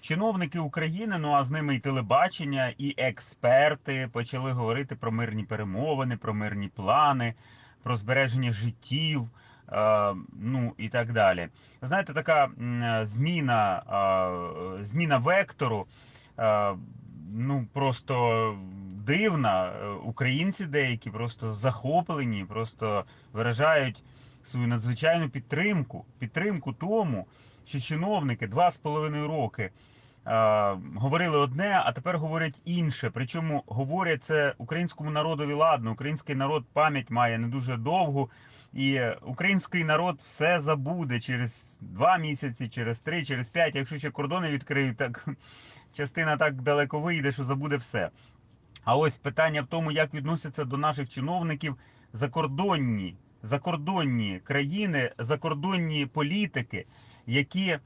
чиновники України, ну а з ними і телебачення, і експерти почали говорити про мирні перемовини, про мирні плани, про збереження життів. е, Ну і так далі. Знаєте, така зміна, е, зміна вектору, е, ну просто дивна. Українці деякі просто захоплені, просто виражають свою надзвичайну підтримку, підтримку тому, що чиновники два з половиною роки е, говорили одне, а тепер говорять інше. Причому говорять це українському народові ладно. Український народ пам'ять має не дуже довгу, і український народ все забуде через два місяці, через три, через п'ять. Якщо ще кордони відкриють, так частина так далеко вийде, що забуде все. А ось питання в тому, як відносяться до наших чиновників закордонні, закордонні країни, закордонні політики, які, е,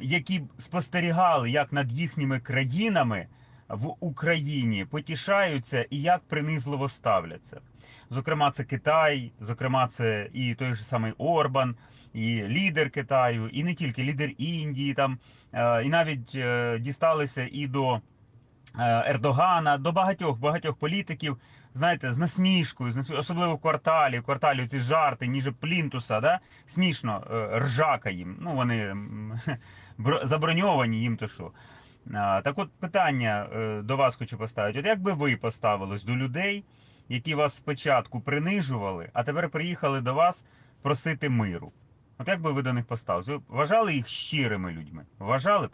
які спостерігали, як над їхніми країнами в Україні потішаються і як принизливо ставляться. Зокрема, це Китай, зокрема, це і той же самий Орбан, і лідер Китаю, і не тільки лідер Індії, там, е, і навіть е, дісталися і до е, Ердогана, до багатьох багатьох політиків, знаєте, з насмішкою, особливо в кварталі, в кварталі ці жарти, ніже плінтуса, да? смішно, е, ржака їм. Ну, вони заброньовані їм то що. Так от питання е, до вас хочу поставити. От як би ви поставились до людей, які вас спочатку принижували, а тепер приїхали до вас просити миру? От як би ви до них поставились? Ви вважали їх щирими людьми? Вважали б?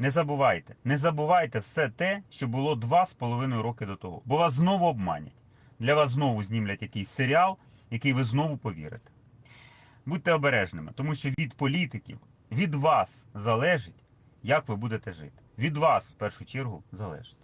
Не забувайте, не забувайте все те, що було два з половиною роки до того. Бо вас знову обманять. Для вас знову знімлять якийсь серіал, який ви знову повірите. Будьте обережними, тому що від політиків, від вас залежить, як ви будете жити. Від вас в першу чергу залежить.